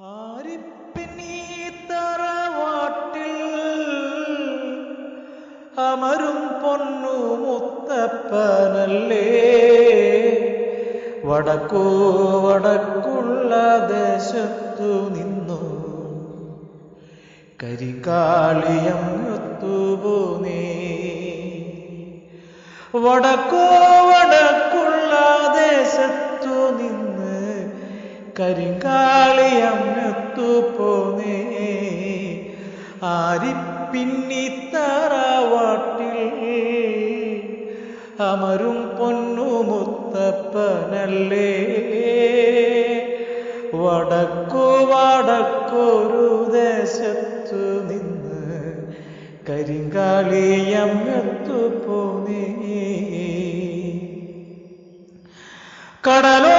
ആരിപ്പിന്നീ തറവാട്ടിൽ? അമരും പൊന്നു മുത്തപ്പനല്ലേ? വടക്കോ വടക്കുള്ള ദേശത്തു നിന്നു. കരികാളിയം ഒത്തുപോനേ വടക്കോ കരിങ്കാളിയം എത്തുപോനേ ആരിപ്പിന്നി തറവാട്ടിൽ അമരും പൊന്നു മുത്തപ്പനല്ലേ. വടക്കു വടക്കൊരു ദേശത്തു നിന്ന് കരിങ്കാളിയം പോന്നേ കടലോ